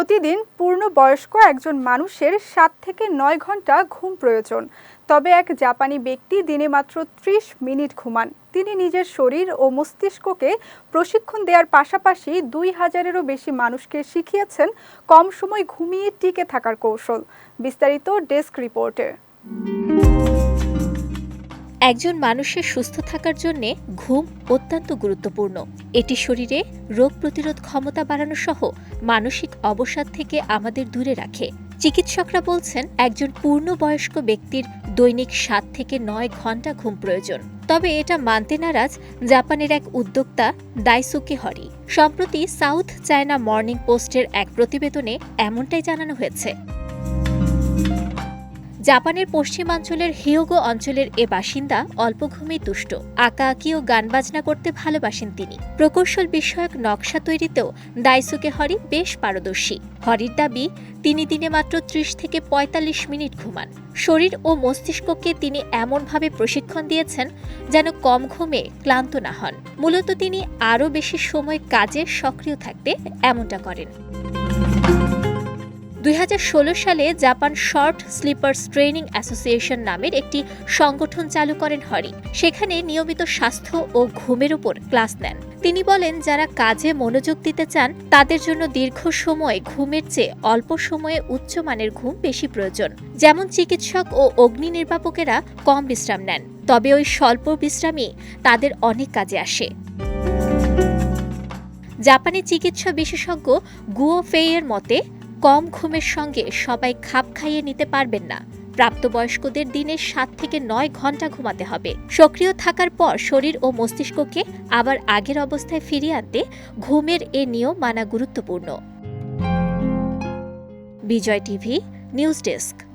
প্রতিদিন পূর্ণ বয়স্ক একজন মানুষের সাত থেকে নয় ঘণ্টা ঘুম প্রয়োজন। তবে এক জাপানি ব্যক্তি দিনে মাত্র ত্রিশ মিনিট ঘুমান। তিনি নিজের শরীর ও মস্তিষ্ককে প্রশিক্ষণ দেওয়ার পাশাপাশি দুই হাজারেরও বেশি মানুষকে শিখিয়েছেন কম সময় ঘুমিয়ে টিকে থাকার কৌশল। বিস্তারিত ডেস্ক রিপোর্টে। একজন মানুষের সুস্থ থাকার জন্য ঘুম অত্যন্ত গুরুত্বপূর্ণ। এটি শরীরে রোগ প্রতিরোধ ক্ষমতা বাড়ানো সহ মানসিক অবসাদ থেকে আমাদের দূরে রাখে। চিকিৎসকরা বলছেন, একজন পূর্ণবয়স্ক ব্যক্তির দৈনিক সাত থেকে নয় ঘণ্টা ঘুম প্রয়োজন। তবে এটা মানতে নারাজ জাপানের এক উদ্যোক্তা দাইসুকে হরি। সম্প্রতি সাউথ চায়না মর্নিং পোস্টের এক প্রতিবেদনে এমনটাই জানানো হয়েছে। জাপানের পশ্চিমাঞ্চলের হিয়োগো অঞ্চলের এ বাসিন্দা অল্প ঘুমেই তুষ্ট। আঁকা আঁকি ও গান বাজনা করতে ভালোবাসেন তিনি। প্রকৌশল বিষয়ক নকশা তৈরিতেও দাইসুকে হরি বেশ পারদর্শী। হরির দাবি, তিনি দিনে মাত্র ত্রিশ থেকে ৪৫ মিনিট ঘুমান। শরীর ও মস্তিষ্ককে তিনি এমনভাবে প্রশিক্ষণ দিয়েছেন যেন কম ঘুমে ক্লান্ত না হন। মূলত তিনি আরও বেশি সময় কাজে সক্রিয় থাকতে এমনটা করেন। দুই হাজার ষোলো সালে Japan short sleepers training association নামের একটি সংগঠন চালু করেন হরি। সেখানে নিয়মিত স্বাস্থ্য ও ঘুমের উপর ক্লাস নেন। তিনি বলেন, যারা কাজে মনোযোগ দিতে চান, তাদের জন্য দীর্ঘ সময় ঘুমের চেয়ে অল্প সময়ে উচ্চমানের ঘুম বেশি প্রয়োজন। যেমন চিকিৎসক ও অগ্নি নির্বাপকেরা কম বিশ্রাম নেন, তবে ওই স্বল্প বিশ্রামই তাদের অনেক কাজে আসে। জাপানি চিকিৎসা বিশেষজ্ঞ গুও ফেইয়ের মতে কম ঘুমের সঙ্গে সবাই খাপ খাইয়ে নিতে পারবেন না। প্রাপ্তবয়স্কদের দিনে সাত থেকে নয় ঘণ্টা ঘুমাতে হবে। সক্রিয় থাকার পর শরীর ও মস্তিষ্ককে আবার আগের অবস্থায় ফিরিয়ে আনতে ঘুমের এ নিয়ম মানা গুরুত্বপূর্ণ। Vijay TV, news desk.